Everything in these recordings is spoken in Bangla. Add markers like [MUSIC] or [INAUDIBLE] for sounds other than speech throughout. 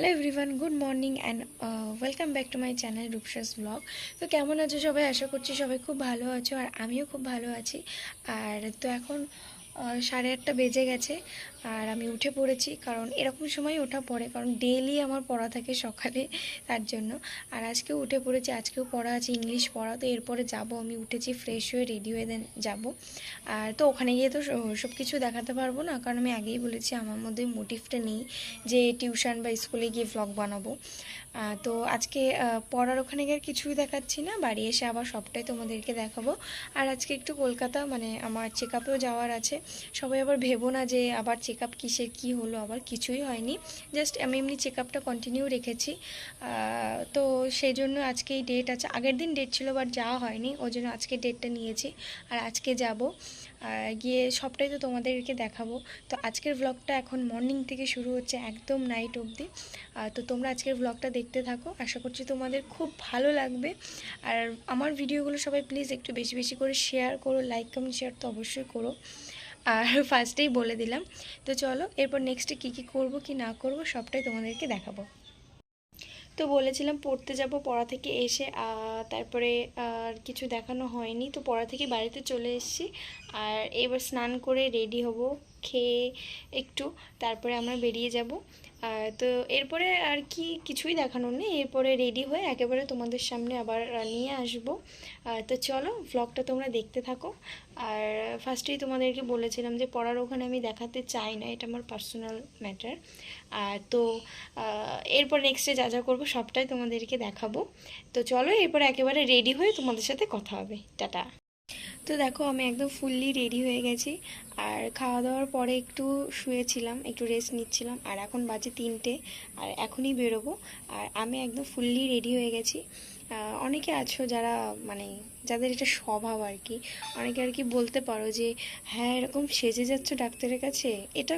Hello everyone good morning and welcome back to my channel Rupsa's blog তো কেমন আছো সবাই? আশা করছি সবাই খুব ভালো আছো আর আমিও খুব ভালো আছি। আর তো এখন সাড়ে আটটা বেজে গেছে আর আমি উঠে পড়েছি, কারণ এরকম সময় ওঠা পড়ে, কারণ ডেইলি আমার পড়া থাকে সকালে, তার জন্য। আর আজকেও উঠে পড়েছি, আজকেও পড়া আছে, ইংলিশ পড়া, তো এরপরে যাব, আমি উঠেছি ফ্রেশ হয়ে রেডি হয়ে দেন যাব। আর তো ওখানে গিয়ে তো সব কিছু দেখাতে পারব না, কারণ আমি আগেই বলেছি আমার মধ্যে মোটিভটা নেই যে টিউশন বা স্কুলে গিয়ে ভ্লগ বানাবো। তো আজকে পড়ার ওখানে গিয়ে কিছুই দেখাচ্ছি না, বাড়ি এসে আবার সবটাই তোমাদেরকে দেখাবো। আর আজকে একটু কলকাতা মানে আমার চেক আপেও যাওয়ার আছে সবাই আবার ভেবো না যে আবার চেক আপ কিসের কী হলো, আবার কিছুই হয়নি। জাস্ট আমি এমনি চেক আপটা কন্টিনিউ রেখেছি তো সেই জন্য আজকে এই ডেট আছে। আগের দিন ডেট ছিল বাট যাওয়া হয়নি। ওই জন্য আজকে ডেটটা নিয়েছি। আর আজকে যাব। গিয়ে সবটাই তো তোমাদেরকে দেখাবো। তো আজকের ব্লগটা এখন মর্নিং থেকে শুরু হচ্ছে, একদম নাইট অবধি। তো তোমরা আজকের ব্লগটা দেখতে থাকো। আশা করছি তোমাদের খুব ভালো লাগবে। আর আমার ভিডিওগুলো সবাই প্লিজ একটু বেশি বেশি করে শেয়ার করো। লাইক কমেন্ট শেয়ার তো অবশ্যই করো। আর ফার্স্টেই বলে দিলাম। তো চলো, এরপর নেক্সটে কী কী করব, কি না করব, সবটাই তোমাদেরকে দেখাবো। তো বলেছিলাম পড়তে যাব পড়া থেকে এসে তারপরে আর কিছু দেখানো হয়নি। তো পড়া থেকে বাড়িতে চলে এসেছি। আর এবার স্নান করে রেডি হব। খেয়ে একটু, তারপরে আমরা বেরিয়ে যাব। তো এরপরে আর কি কিছুই দেখানোর নেই, এরপরে রেডি হয়ে একেবারে তোমাদের সামনে আবার নিয়ে আসব। তো চলো ভ্লগটা তোমরা দেখতে থাকো। আর ফার্স্টেই তোমাদেরকে বলেছিলাম যে পড়ার ওখানে আমি দেখাতে চাই না, এটা আমার পার্সোনাল ম্যাটার আর তো এরপর নেক্সটে যা যা করব সবটাই তোমাদেরকে দেখাবো। তো চলো এরপরে একেবারে রেডি হয়ে তোমাদের সাথে কথা হবে। টাটা। তো দেখো, আমি একদম ফুললি রেডি হয়ে গেছি। আর খাওয়া দাওয়ার পরে একটু শুয়েছিলাম, একটু রেস্ট নিচ্ছিলাম। আর এখন বাজে তিনটে, আর এখনই বেরোবো। আর আমি একদম ফুললি রেডি হয়ে গেছি। অনেকে আছো যারা মানে যাদের এটা স্বভাব আর কি। অনেকে আর কি বলতে পারো যে হ্যাঁ এরকম সেজে যাচ্ছ ডাক্তারের কাছে? এটা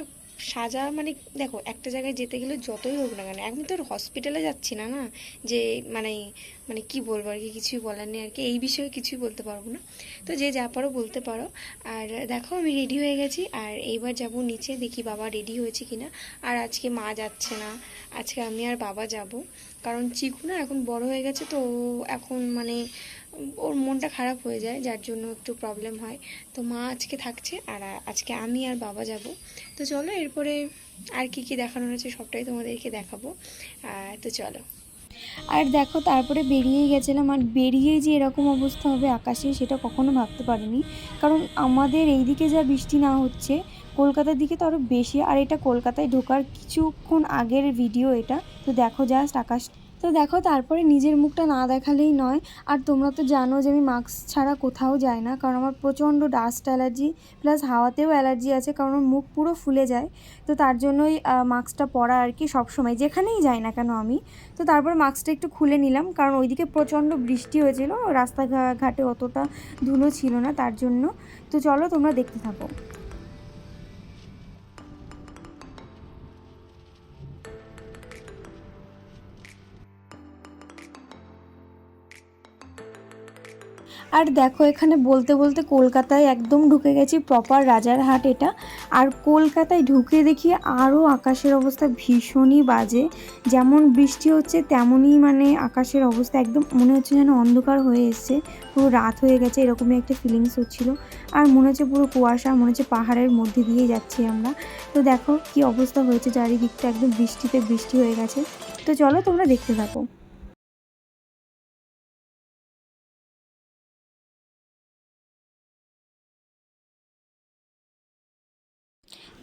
সাজা মানে দেখো, একটা জায়গায় যেতে গেলে যতই হোক না কেন আমি তো হসপিটালে যাচ্ছি না না? যে মানে মানে কি বলব আর কি, কিছুই বলার নেই আর কি, এই বিষয়ে কিছুই বলতে পারব না। তো যে যা পারো বলতে পারো। আর দেখো, আমি রেডি হয়ে গেছি, আর এইবার যাব নিচে, দেখি বাবা রেডি হয়েছে কিনা। আর আজকে মা যাচ্ছে না, আজকে আমি আর বাবা যাব। কারণ চিকু না এখন বড় হয়ে গেছে, তো এখন মানে ওর মনটা খারাপ হয়ে যায়, যার জন্য একটু প্রবলেম হয়। তো মা আজকে থাকছে আর আজকে আমি আর বাবা যাব। তো চলো, এরপরে আর কি কি দেখানোর আছে সবটাই তোমাদেরকে দেখাবো। তো চলো। আর দেখো, তারপরে বেরিয়েই গেছিলাম। আর বেরিয়েই যে এরকম অবস্থা হবে আকাশে, সেটা কখনো ভাবতে পারিনি। কারণ আমাদের এই দিকে যা বৃষ্টি না হচ্ছে, কলকাতার দিকে তো আরও বেশি। আর এটা কলকাতায় ঢোকার কিছুক্ষণ আগের ভিডিও এটা। তো দেখো জাস্ট আকাশ তো দেখো, তারপরে নিজের মুখটা না দেখালেই নয়। আর তোমরা তো জানো যে আমি মাস্ক ছাড়া কোথাও যাই না, কারণ আমার প্রচণ্ড ডাস্ট অ্যালার্জি, প্লাস হাওয়াতেও অ্যালার্জি আছে, কারণ আমার মুখ পুরো ফুলে যায়। তো তার জন্যই মাস্কটা পরা আর কি সবসময়, যেখানেই যাই না কেন আমি। তো তারপর মাস্কটা একটু খুলে নিলাম, কারণ ওইদিকে প্রচণ্ড বৃষ্টি হয়েছিল, রাস্তাঘাটে অতটা ধুলো ছিল না তার জন্য। তো চলো তোমরা দেখতে থাকো। আর দেখো এখানে বলতে বলতে কলকাতায় একদম ঢুকে গেছি প্রপার রাজারহাট এটা। আর কলকাতায় ঢুকে দেখি আরও আকাশের অবস্থা ভীষণই বাজে। যেমন বৃষ্টি হচ্ছে তেমনই মানে আকাশের অবস্থা একদম মনে হচ্ছে যেন অন্ধকার হয়ে এসছে। পুরো রাত হয়ে গেছে, এরকমই একটা ফিলিংস হচ্ছিল। আর মনে হচ্ছে পুরো কুয়াশা, মনে হচ্ছে পাহাড়ের মধ্যে দিয়ে যাচ্ছি আমরা। তো দেখো কি অবস্থা হয়েছে, চারিদিকটা একদম বৃষ্টিতে বৃষ্টি হয়ে গেছে। তো চলো তোমরা দেখতে থাকো।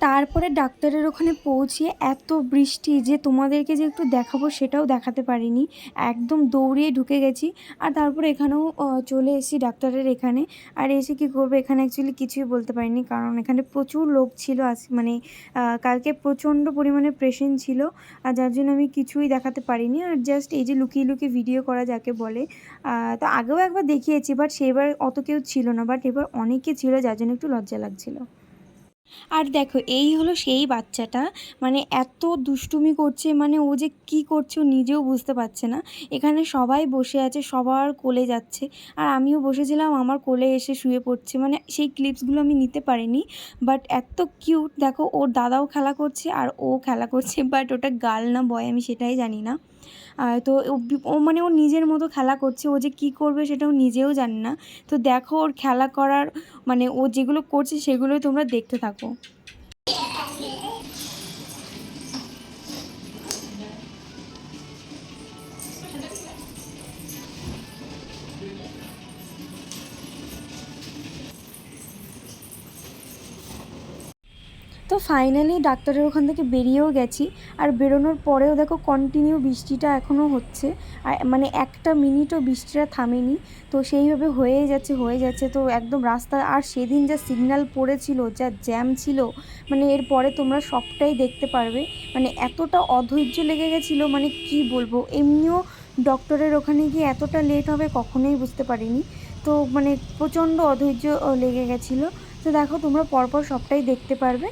তারপরে ডাক্তারের ওখানে পৌঁছিয়ে এত বৃষ্টি যে তোমাদেরকে যে একটু দেখাবো সেটাও দেখাতে পারিনি। একদম দৌড়িয়ে ঢুকে গেছি আর তারপরে এখানেও চলে এসেছি ডাক্তারের এখানে। আর এসে কি করব, এখানে অ্যাকচুয়ালি কিছুই বলতে পারিনি কারণ এখানে প্রচুর লোক ছিল আজ মানে কালকে প্রচণ্ড পরিমাণে পেশেন্ট ছিল আর যার জন্য আমি কিছুই দেখাতে পারিনি। আর জাস্ট এই যে লুকিয়ে লুকিয়ে ভিডিও করা যাকে বলে তো আগেও একবার দেখিয়েছি বাট সেবার অত কেউ ছিল না বাট এবার অনেকে ছিল যার জন্য একটু লজ্জা লাগছিল। আর দেখো, এই হলো সেই বাচ্চাটা। মানে এত দুষ্টুমি করছে মানে ও যে কী করছে ও নিজেও বুঝতে পারছে না। এখানে সবাই বসে আছে, সবার কোলে যাচ্ছে। আর আমিও বসেছিলাম, আমার কোলে এসে শুয়ে পড়ছে। মানে সেই ক্লিপসগুলো আমি নিতে পারিনি, বাট এত কিউট। দেখো, ওর দাদাও খেলা করছে আর ও খেলা করছে, বাট ওটা গাল না, বয়, আমি সেটাই জানি না। তো ও মানে ও নিজের মতো খেলা করছে, ও যে কি করবে সেটা ও নিজেও জানে না। তো দেখো ওর খেলা করার মানে ও যেগুলো করছে সেগুলোই তোমরা দেখতে থাকো। তো ফাইনালি ডাক্তারের ওখান থেকে বেরিয়েও গেছি। আর বেরোনোর পরেও দেখো কন্টিনিউ বৃষ্টিটা এখনও হচ্ছে। আর মানে একটা মিনিটও বৃষ্টিটা থামেনি। তো সেইভাবে হয়েই যাচ্ছে, হয়ে যাচ্ছে। তো একদম রাস্তা আর সেদিন যা সিগন্যাল পড়েছিল, যা জ্যাম ছিল মানে এরপরে তোমরা সবটাই দেখতে পারবে। মানে এতটা অধৈর্য লেগে গেছিল মানে কি বলব? এমনিও ডক্টরের ওখানে গিয়ে এতটা লেট হবে কখনোই বুঝতে পারিনি। তো মানে প্রচণ্ড অধৈর্য লেগে গেছিল। তো দেখো তোমরা পরপর সবটাই দেখতে পারবে।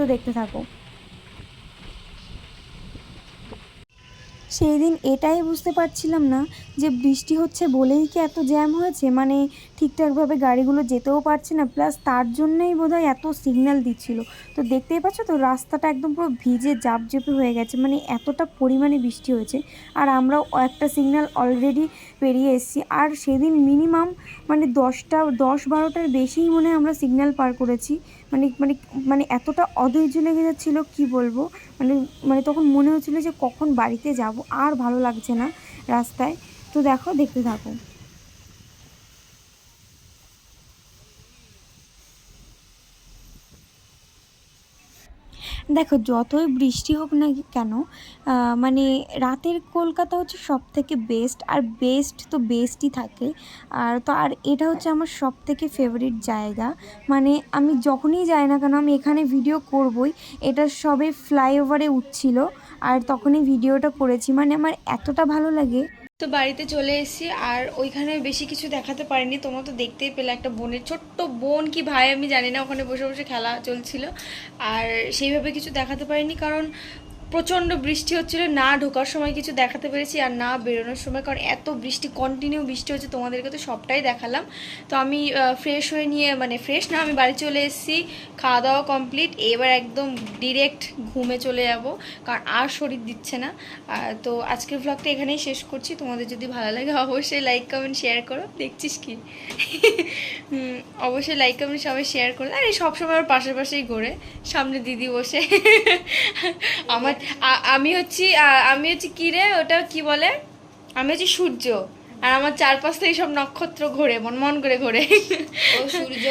তো দেখতে থাকো। সেই দিন এটাই বুঝতে পারছিলাম না যে বৃষ্টি হচ্ছে বলেই কি এত জ্যাম হয়েছে? মানে ঠিকঠাকভাবে গাড়িগুলো যেতেও পারছে না প্লাস তার জন্যই বোধহয় এত সিগন্যাল দিচ্ছিল। তো দেখতেই পাচ্ছ তো রাস্তাটা একদম পুরো ভিজে, জাপজেপে হয়ে গেছে মানে এতটা পরিমাণে বৃষ্টি হয়েছে। আর আমরাও একটা সিগন্যাল অলরেডি পেরিয়ে এসেছি। আর সেদিন মিনিমাম মানে দশটা, দশ বারোটার বেশিই মনে হয় আমরা সিগন্যাল পার করেছি। মানে মানে মানে এতটা অধৈর্য লেগে যাচ্ছিল, কি বলব? মানে মানে তখন মনে হচ্ছিল যে কখন বাড়িতে যাব, আর ভালো লাগছে না রাস্তায়। তো দেখো, দেখতে থাকো। দেখো, যতই বৃষ্টি হোক না কেন মানে রাতের কলকাতা হচ্ছে সব থেকে বেস্ট আর বেস্ট তো বেস্টই থাকে। আর তো, আর এটা হচ্ছে আমার সব থেকে ফেভারিট জায়গা। মানে আমি যখনই যাই না কেন, আমি এখানে ভিডিও করবই। এটা সবে ফ্লাইওভারে উঠছিল, আর তখনই ভিডিওটা করেছি। মানে আমার এতটা ভালো লাগে তো বাড়িতে চলে এসেছি আর ওইখানে বেশি কিছু দেখাতে পারিনি। তোমার তো দেখতেই পেলে একটা বোনের ছোট্ট বোন, কি ভাই আমি জানি না, ওখানে বসে বসে খেলা চলছিল। আর সেইভাবে কিছু দেখাতে পারিনি কারণ প্রচণ্ড বৃষ্টি হচ্ছিল, না ঢোকার সময় কিছু দেখাতে পেরেছি আর না বেরোনোর সময়, কারণ এত বৃষ্টি কন্টিনিউ বৃষ্টি হচ্ছে, তোমাদেরকে তো সবটাই দেখালাম। তো আমি ফ্রেশ হয়ে নিয়ে মানে ফ্রেশ না, আমি বাড়ি চলে এসেছি খাওয়া দাওয়া কমপ্লিট এবার একদম ডিরেক্ট ঘুমে চলে যাব, কারণ আর শরীর দিচ্ছে না। তো আজকের ব্লগটা এখানেই শেষ করছি, তোমাদের যদি ভালো লাগে অবশ্যই লাইক কমেন্ট শেয়ার করো, দেখছিস কি? [LAUGHS] অবশ্যই লাইক কমেন্ট সবাই শেয়ার করো। আরে সবসময় আমার পাশাপাশি ঘোরে, সামনে দিদি বসে। [LAUGHS] আমার আমি হচ্ছি আমি হচ্ছি কিরে ওটা কি বলে? আমি হচ্ছি সূর্য। আর আমার চারপাশ থেকে সব নক্ষত্র ঘোরে মন মন করে ঘোরে। ও সূর্য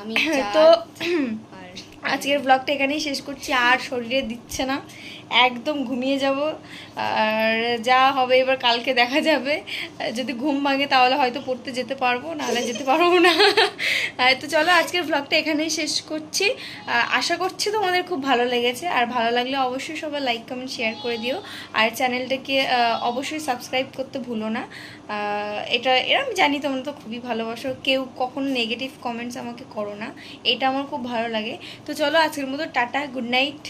আমি [LAUGHS] তো [CLEARS THROAT] আজকের ব্লগটা এখানেই শেষ করছি আর শরীরে দিচ্ছে না। একদম ঘুমিয়ে যাব। আর যা হবে এবার কালকে দেখা যাবে। যদি ঘুম ভাঙে তাহলে হয়তো পড়তে যেতে পারব, নাহলে যেতে পারব না। তো চলো আজকের ব্লগটা এখানেই শেষ করছি। আশা করছি তোমাদের খুব ভালো লেগেছে। আর ভালো লাগলে অবশ্যই সবাই লাইক কমেন্ট শেয়ার করে দিও। আর চ্যানেলটাকে অবশ্যই সাবস্ক্রাইব করতে ভুলো না। এটা এরা আমি জানি তোমরা তো খুবই ভালোবাসো। কেউ কখনো নেগেটিভ কমেন্টস আমাকে করো না। এটা আমার খুব ভালো লাগে। তো চলো আজকের মতো টাটা গুড নাইট